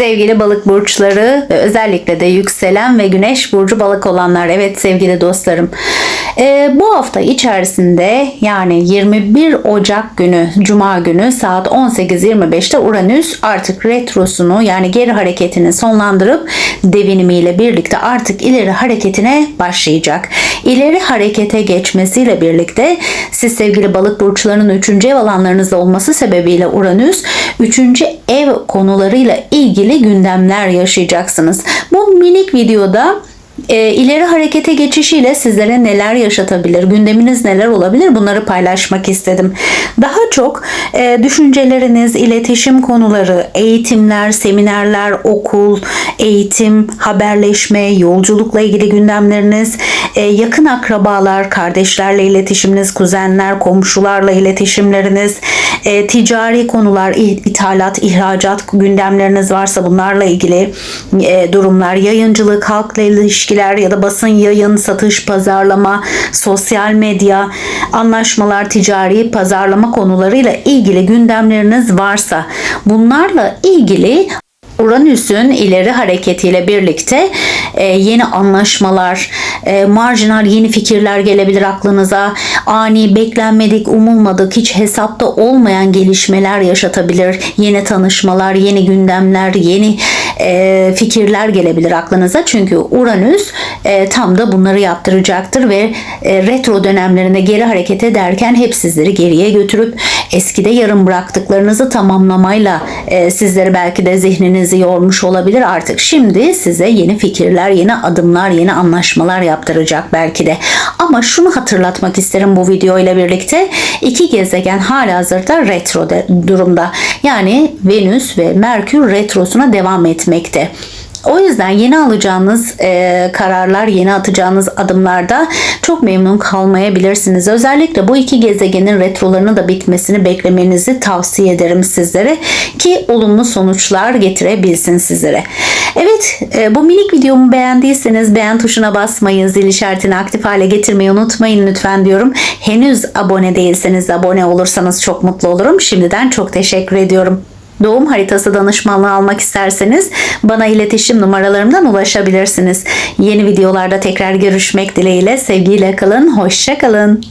Sevgili balık burçları özellikle de yükselen ve güneş burcu balık olanlar. Evet sevgili dostlarım. Ee, bu hafta içerisinde yani 21 Ocak günü Cuma günü saat 18.25'te Uranüs artık retrosunu yani geri hareketini sonlandırıp devinimiyle birlikte artık ileri hareketine başlayacak. İleri harekete geçmesiyle birlikte siz sevgili balık burçlarının 3. ev alanlarınızda olması sebebiyle Uranüs 3. ev konularıyla ilgili gündemler yaşayacaksınız. Bu minik videoda e, ileri harekete geçişiyle sizlere neler yaşatabilir, gündeminiz neler olabilir bunları paylaşmak istedim. Daha çok e, düşünceleriniz, iletişim konuları, eğitimler, seminerler, okul, eğitim, haberleşme, yolculukla ilgili gündemleriniz, e, yakın akrabalar, kardeşlerle iletişiminiz, kuzenler, komşularla iletişimleriniz, e, ticari konular, ithalat, ihracat gündemleriniz varsa bunlarla ilgili e, durumlar, yayıncılık, halkla ilişkiler ya da basın yayın, satış, pazarlama, sosyal medya, anlaşmalar, ticari pazarlama konularıyla ilgili gündemleriniz varsa bunlarla ilgili Uranüs'ün ileri hareketiyle birlikte e, yeni anlaşmalar, e, marjinal yeni fikirler gelebilir aklınıza. Ani, beklenmedik, umulmadık, hiç hesapta olmayan gelişmeler yaşatabilir. Yeni tanışmalar, yeni gündemler, yeni e, fikirler gelebilir aklınıza. Çünkü Uranüs e, tam da bunları yaptıracaktır ve e, retro dönemlerinde geri hareket ederken hep sizleri geriye götürüp eskide yarım bıraktıklarınızı tamamlamayla sizleri belki de zihninizi yormuş olabilir artık. Şimdi size yeni fikirler, yeni adımlar, yeni anlaşmalar yaptıracak belki de. Ama şunu hatırlatmak isterim bu video ile birlikte. iki gezegen halihazırda retro de- durumda. Yani Venüs ve Merkür retrosuna devam etmekte. O yüzden yeni alacağınız e, kararlar, yeni atacağınız adımlarda çok memnun kalmayabilirsiniz. Özellikle bu iki gezegenin retrolarının da bitmesini beklemenizi tavsiye ederim sizlere ki olumlu sonuçlar getirebilsin sizlere. Evet, e, bu minik videomu beğendiyseniz beğen tuşuna basmayı, zil işaretini aktif hale getirmeyi unutmayın lütfen diyorum. Henüz abone değilseniz abone olursanız çok mutlu olurum. Şimdiden çok teşekkür ediyorum. Doğum haritası danışmanlığı almak isterseniz bana iletişim numaralarımdan ulaşabilirsiniz. Yeni videolarda tekrar görüşmek dileğiyle sevgiyle kalın, hoşça kalın.